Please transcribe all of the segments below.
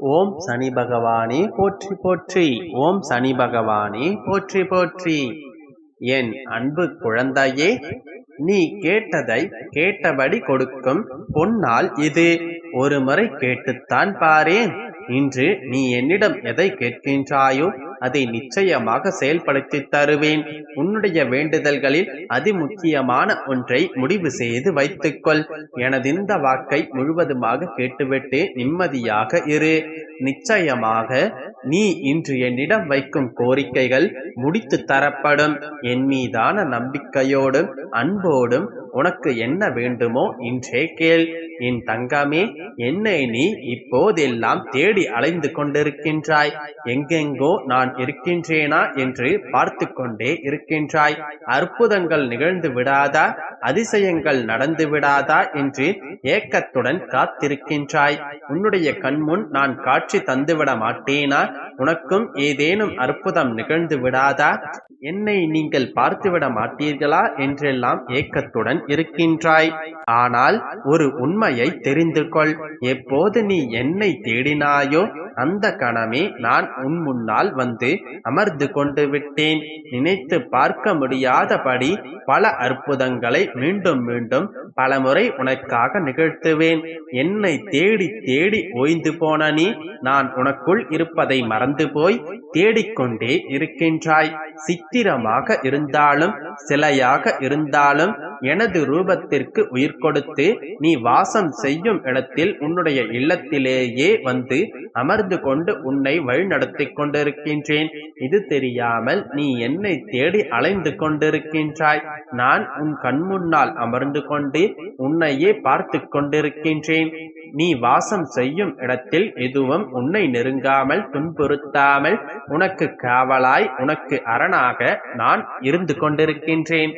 ஓம் சனி பகவானே போற்றி போற்றி. ஓம் சனி பகவானே போற்றி போற்றி. என் அன்பு குழந்தையே நீ கேட்டதை கேட்டபடி கொடுக்கும் பொன்னால் இது. ஒரு முறை கேட்டுத்தான் பாரேன். இன்று நீ என்னிடம் எதை கேட்கின்றாயோ அதை நிச்சயமாக செயல்படுத்தி தருவேன். உன்னுடைய வேண்டுதல்களில் அதிமுக்கியமான ஒன்றை முடிவு செய்து வைத்துக்கொள். எனது இந்த வாக்கை முழுவதுமாக கேட்டுவிட்டு நிம்மதியாக இரு. நிச்சயமாக நீ இன்று என்னிடம் வைக்கும் கோரிக்கைகள் முடித்து தரப்படும். என் மீதான நம்பிக்கையோடும் அன்போடும் உனக்கு என்ன வேண்டுமோ இன்றே கேள். என் தங்கமே என்னை நீ இப்போதெல்லாம் தேடி அலைந்து கொண்டிருக்கின்றாய். எங்கெங்கோ நான் இருக்கின்றேனா என்று பார்த்து கொண்டே இருக்கின்றாய். அற்புதங்கள் நிகழ்ந்து விடாதா? அதிசயங்கள் நடந்து விடாதா? என்று ஏக்கத்துடன் காத்திருக்கின்றாய். உன்னுடைய கண்முன் நான் காட்சி தந்துவிட மாட்டேனா? உனக்கும் ஏதேனும் அற்புதம் நிகழ்ந்து விடாதா? என்னை நீங்கள் பார்த்துவிட மாட்டீர்களா? என்றெல்லாம் ஏக்கத்துடன் இருக்கின்றாய். ஆனால் ஒரு உண்மையை தெரிந்து கொள் எப்போது நீ என்னை தேடினாயோ அந்த கணமே நான் உன் முன்னால் வந்து அமர்ந்து கொண்டு விட்டேன். நினைத்து பார்க்க முடியாதபடி பல அற்புதங்களை மீண்டும் மீண்டும் பலமுறை உனக்காக நிகழ்த்துவேன். என்னை தேடி தேடி ஓய்ந்து போன நீ நான் உனக்குள் இருப்பதை மறந்து வந்து போய் தேடிக்கொண்டே இருக்கின்றாய். சித்திரமாக இருந்தாலும் சிலையாக இருந்தாலும் எனது ரூபத்திற்கு உயிர் கொடுத்து நீ வாசம் செய்யும் இடத்தில் உன்னுடைய இல்லத்திலேயே வந்து அமர்ந்து கொண்டு உன்னை வழிநடத்திக் கொண்டிருக்கின்றேன். இது தெரியாமல் நீ என்னை தேடி அலைந்து கொண்டிருக்கின்றாய். நான் உன் கண்முன்னால் அமர்ந்து கொண்டு உன்னையே பார்த்து கொண்டிருக்கின்றேன். நீ வாசம் செய்யும் இடத்தில் எதுவும் உன்னை நெருங்காமல் துன்புறுத்தாமல் உனக்கு காவலாய் உனக்கு அரணாக நான் இருந்து கொண்டிருக்கின்றேன்.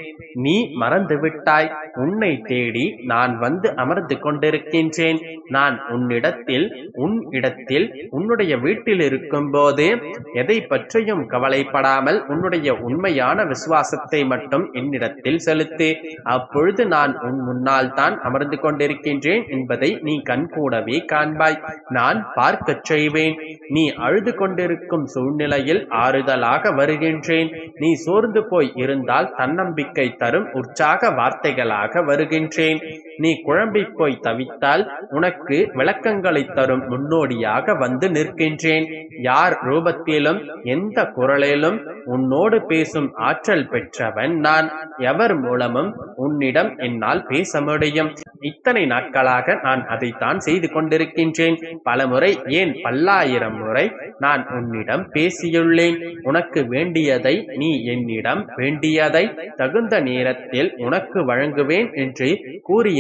நீ மறந்துவிட்டாய். உன்னை தேடி நான் வந்து அமர்ந்து கொண்டிருக்கின்றேன். நான் உன்னிடத்தில் உன் இடத்தில் உன்னுடைய வீட்டில் இருக்கும் போது எதை பற்றியும் கவலைப்படாமல் உன்னுடைய உண்மையான விசுவாசத்தை மட்டும் என்னிடத்தில் செலுத்து. அப்பொழுது நான் உன் முன்னால் தான் அமர்ந்து கொண்டிருக்கின்றேன் என்பதை நீ கண் கண்கூடவே காண்பாய். நான் பார்க்கச் செய்வேன். நீ அழுது கொண்டிருக்கும் சூழ்நிலையில் ஆறுதலாக வருகின்றேன். நீ சோர்ந்து போய் இருந்தால் தன்னம்பிக்கை தரும் உற்சாக வார்த்தைகளாக வருகின்றேன். நீ குழம்பி போய் தவித்தால் உனக்கு விளக்கங்களை தரும் முன்னோடியாக வந்து நிற்கின்றேன். யார் ரூபத்திலும் எந்த குரலிலும் உன்னோடு பேசும் ஆற்றல் பெற்றவன் நான். எவர் மூலமும் உன்னிடம் என்னால் பேச முடியும். இத்தனை நாட்களாக நான் அதைத்தான் செய்து கொண்டிருக்கின்றேன். பலமுறை ஏன் பல்லாயிரம் முறை நான் உன்னிடம் பேசியுள்ளேன். உனக்கு வேண்டியதை நீ என்னிடம் வேண்டியதை தகுந்த நேரத்தில் உனக்கு வழங்குவேன் என்று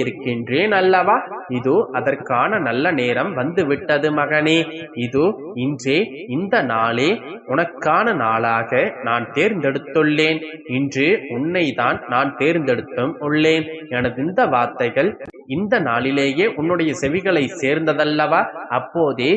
கூறியிருக்கின்றேன் அல்லவா? இதோ அதற்கான நல்ல நேரம் வந்துவிட்டது மகனே. இதோ இன்றே இந்த நாளே உனக்கான நாளாக நான் தேர்ந்தெடுத்துள்ளேன். இன்று உன்னை தான் நான் தேர்ந்தெடுத்தும் உள்ளேன். எனது இந்த வார்த்தைகள் இந்த நாளிலேயே உன்னுடைய செவிகளை சேர்ந்ததல்லவா? அப்போதே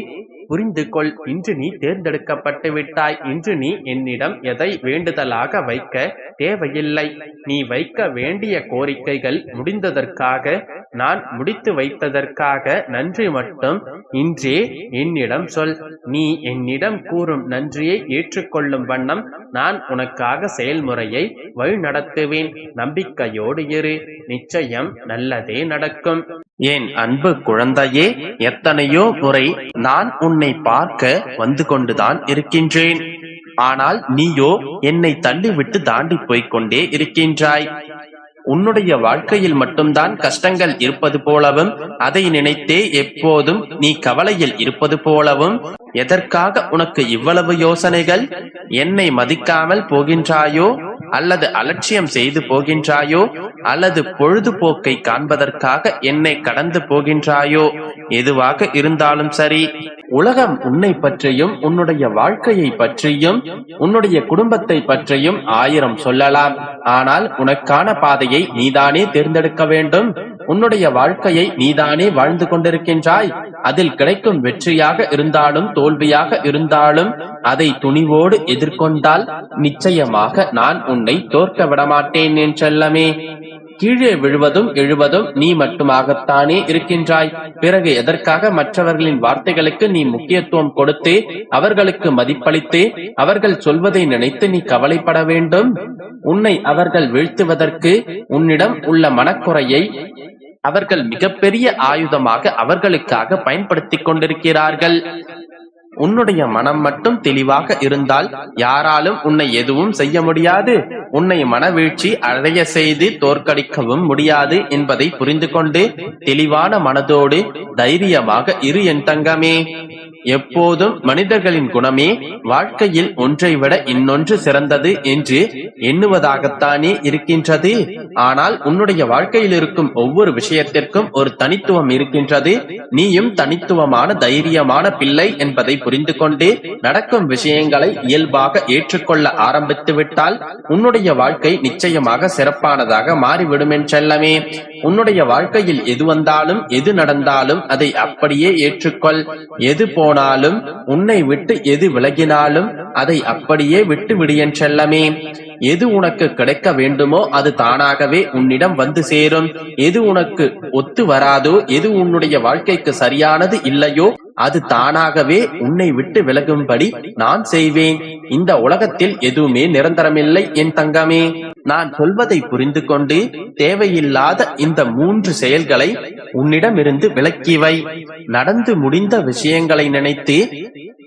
புரிந்து கொள் இன்று நீ தேர்ந்தெடுக்கப்பட்டு விட்டாய் இன்று நீ என்னிடம் எதை வேண்டுதலாக வைக்க தேவையில்லை. நீ வைக்க வேண்டிய கோரிக்கைகள் முடிந்ததற்காக நான் முடித்து வைத்ததற்காக நன்றி மட்டும். இன்றே என்னிடம் சொல். நீ என்னிடம் கூறும் நன்றியை ஏற்றுக்கொள்ளும் வண்ணம் நான் உனக்காக செயல்முறையை வழிநடத்துவேன். நம்பிக்கையோடு இரு. நிச்சயம் நல்லதே நடக்கும். என் அன்பு குழந்தையே எத்தனையோ முறை நான் உன்னை பார்க்க வந்து கொண்டுதான் இருக்கின்றேன். ஆனால் நீயோ என்னை தள்ளிவிட்டு தாண்டி போய்க் கொண்டே இருக்கின்றாய். உன்னுடைய வாழ்க்கையில் மட்டும்தான் கஷ்டங்கள் இருப்பது போலவும் அதை நினைத்தே எப்போதும் நீ கவலையில் இருப்பது போலவும் எதற்காக உனக்கு இவ்வளவு யோசனைகள்? என்னை மதிக்காமல் போகின்றாயோ? அல்லது அலட்சியம் செய்து போகின்றாயோ? அல்லது பொழுதுபோக்கை காண்பதற்காக என்னை கடந்து போகின்றாயோ? எதுவாக இருந்தாலும் சரி உலகம் உன்னை பற்றியும் உன்னுடைய வாழ்க்கையை பற்றியும் உன்னுடைய குடும்பத்தை பற்றியும் ஆயிரம் சொல்லலாம். ஆனால் உனக்கான பாதையை நீதானே தேர்ந்தெடுக்க வேண்டும். உன்னுடைய வாழ்க்கையை நீதானே வாழ்ந்து கொண்டிருக்கின்றாய். அதில் கிடைக்கும் வெற்றியாக இருந்தாலும் தோல்வியாக இருந்தாலும் அதை துணிவோடு எதிர்கொண்டால் நிச்சயமாக நான் உன்னை தோற்க விடமாட்டேன் என் செல்லமே. கீழே விழுவதும் எழுவதும் நீ மட்டுமாகத்தானே இருக்கின்றாய். பிறகு எதற்காக மற்றவர்களின் வார்த்தைகளுக்கு நீ முக்கியத்துவம் கொடுத்தே அவர்களுக்கு மதிப்பளித்தே அவர்கள் சொல்வதை நினைத்து நீ கவலைப்பட வேண்டும்? உன்னை அவர்கள் வீழ்த்துவதற்கு உன்னிடம் உள்ள மனக்குறையை அவர்கள் மிகப்பெரிய ஆயுதமாக அவர்களுக்காக பயன்படுத்திக் கொண்டிருக்கிறார்கள். உன்னுடைய மனம் மட்டும் தெளிவாக இருந்தால் யாராலும் உன்னை எதுவும் செய்ய முடியாது. உன்னை மனவீழ்ச்சி அடைய செய்து தோற்கடிக்கவும் முடியாது என்பதை புரிந்து கொண்டு தெளிவான மனதோடு தைரியமாக இரு என் தங்கமே. எப்போதும் மனிதர்களின் குணமே வாழ்க்கையில் ஒன்றை விட இன்னொன்று சிறந்தது என்று எண்ணுவதாகத்தானே இருக்கின்றது. ஆனால் உன்னுடைய வாழ்க்கையில் இருக்கும் ஒவ்வொரு விஷயத்திற்கும் ஒரு தனித்துவம் இருக்கின்றது. நீயும் தனித்துவமான தைரியமான பிள்ளை என்பதை புரிந்து கொண்டு நடக்கும் விஷயங்களை இயல்பாக ஏற்றுக்கொள்ள ஆரம்பித்து விட்டால் உன்னுடைய வாழ்க்கை நிச்சயமாக சிறப்பானதாக மாறிவிடும் என்றெல்லமே உன்னுடைய வாழ்க்கையில் எது வந்தாலும் எது நடந்தாலும் அதை அப்படியே ஏற்றுக்கொள். எது போனாலும் உன்னை விட்டு எது விலகினாலும் அதை அப்படியே விட்டு விடியன் செல்லமே. எது உனக்கு கிடைக்க வேண்டுமோ அது தானாகவே உன்னிடம் வந்து சேரும். எது உனக்கு ஒத்து வராதோ எது உன்னுடைய வாழ்க்கைக்கு சரியானது இல்லையோ அது தானாகவே உன்னை விட்டு விலகும்படி நான் செய்வேன். இந்த உலகத்தில் எதுவுமே நிரந்தரமில்லை என் தங்கமே. நான் சொல்வதை புரிந்து கொண்டு தேவையில்லாத இந்த மூன்று செயல்களை உன்னிடமிருந்து விலக்கிவை. நடந்து முடிந்த விஷயங்களை நினைத்து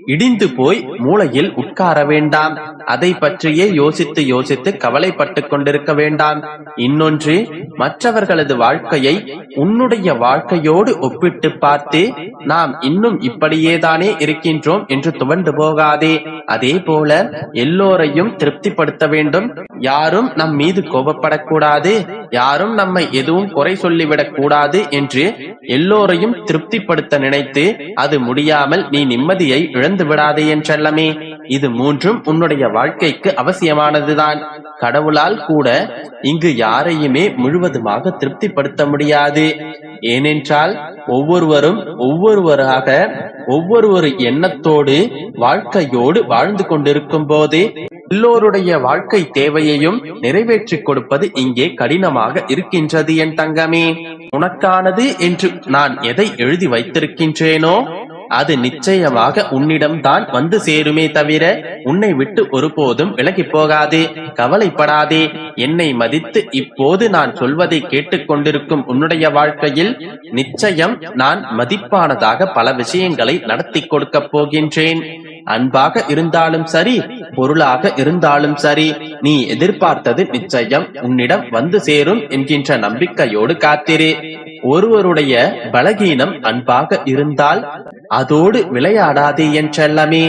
இடிந்து போய் மூளையில் உட்கார வேண்டாம். அதை பற்றியே யோசித்து யோசித்து கவலைப்பட்டு கொண்டிருக்க வேண்டாம். இன்னொன்று மற்றவர்களது வாழ்க்கையை உன்னுடைய வாழ்க்கையோடு ஒப்பிட்டு பார்த்து நாம் இன்னும் இப்படியேதானே இருக்கின்றோம் என்று துவண்டு போகாதே. அதே போல எல்லோரையும் திருப்திப்படுத்த வேண்டும். யாரும் நம் மீது கோபப்படக்கூடாது. யாரும் நம்மை எதுவும் குறை சொல்லிவிடக் கூடாது என்று எல்லோரையும் திருப்திப்படுத்த நினைத்து அது முடியாமல் நீ நிம்மதியை இழந்து விடாதே என்றல்லமே. இது மூன்றும் உன்னுடைய வாழ்க்கைக்கு அவசியமானதுதான். கடவுளால் கூட இங்கு யாரையுமே முழுவதுமாக திருப்திப்படுத்த முடியாது. ஏனென்றால் ஒவ்வொருவரும் ஒவ்வொருவராக ஒவ்வொரு எண்ணத்தோடு வாழ்க்கையோடு வாழ்ந்து கொண்டிருக்கும் போது எல்லோருடைய வாழ்க்கை தேவையையும் நிறைவேற்றிக் கொடுப்பது இங்கே கடினமாக இருக்கின்றது என் தங்கமே. உனக்கானது என்று நான் எதை எழுதி வைத்திருக்கின்றேனோ அது நிச்சயமாக உன்னிடம் தான் வந்து சேருமே தவிர உன்னை விட்டு ஒருபோதும் விலகி போகாதே கவலைப்படாதே. என்னை மதித்து இப்போது நான் சொல்வதை கேட்டுக்கொண்டிருக்கும் உன்னுடைய வாழ்க்கையில் நிச்சயம் நான் மதிப்பானதாக பல விஷயங்களை நடத்தி கொடுக்கப் போகின்றேன். அன்பாக இருந்தாலும் சரி பொருளாக இருந்தாலும் சரி நீ எதிர்பார்த்தது நிச்சயம் உன்னிடம் வந்து சேரும் என்கின்ற நம்பிக்கையோடு காத்திரு. ஒருவருடைய பலகீனம் அன்பாக இருந்தால் அதோடு விளையாடாதே என்றல்லமே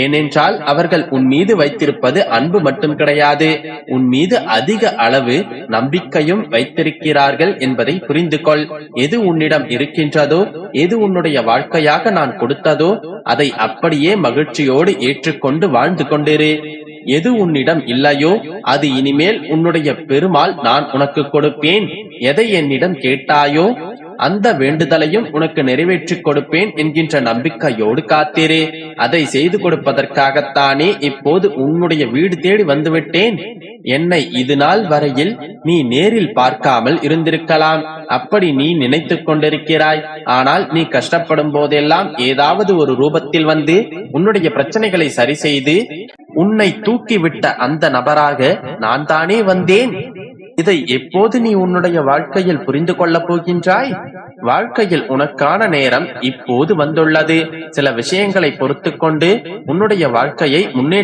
ஏனென்றால் அவர்கள் உன் மீது வைத்திருப்பது அன்பு மட்டும் கிடையாது. உன் மீது அதிக அளவு நம்பிக்கையும் வைத்திருக்கிறார்கள் என்பதை புரிந்து கொள் எது உன்னிடம் இருக்கின்றதோ எது உன்னுடைய வாழ்க்கையாக நான் கொடுத்ததோ அதை அப்படியே மகிழ்ச்சியோடு ஏற்றுக்கொண்டு வாழ்ந்து கொண்டிரு. எது உன்னிடம் இல்லையோ அது இனிமேல் உன்னுடைய பெருமாள் நான் உனக்கு கொடுப்பேன். எதை என்னிடம் கேட்டாயோ அந்த வேண்டுதலையும் உனக்கு நிறைவேற்றிக் கொடுப்பேன் என்கின்ற நம்பிக்கையோடு காத்தீரே. அதை செய்து கொடுப்பதற்காகத்தானே இப்போது உன்னுடைய வீடு தேடி வந்துவிட்டேன். என்னை இது நாள் வரையில் நீ நேரில் பார்க்காமல் இருந்திருக்கலாம். அப்படி நீ நினைத்துக் கொண்டிருக்கிறாய். ஆனால் நீ கஷ்டப்படும் போதெல்லாம் ஏதாவது ஒரு ரூபத்தில் வந்து உன்னுடைய பிரச்சனைகளை சரி செய்து உன்னை தூக்கிவிட்ட அந்த நபராக நான் தானே வந்தேன். இதை எப்போது நீ உன்னுடைய வாழ்க்கையில் புரிந்து கொள்ளப் போகின்றாய்? வாழ்க்கையில் உனக்கான நேரம் இப்போது வந்துள்ளது. சில விஷயங்களை பொறுத்து கொண்டு உன்னுடைய வாழ்க்கையை முன்னேற்ற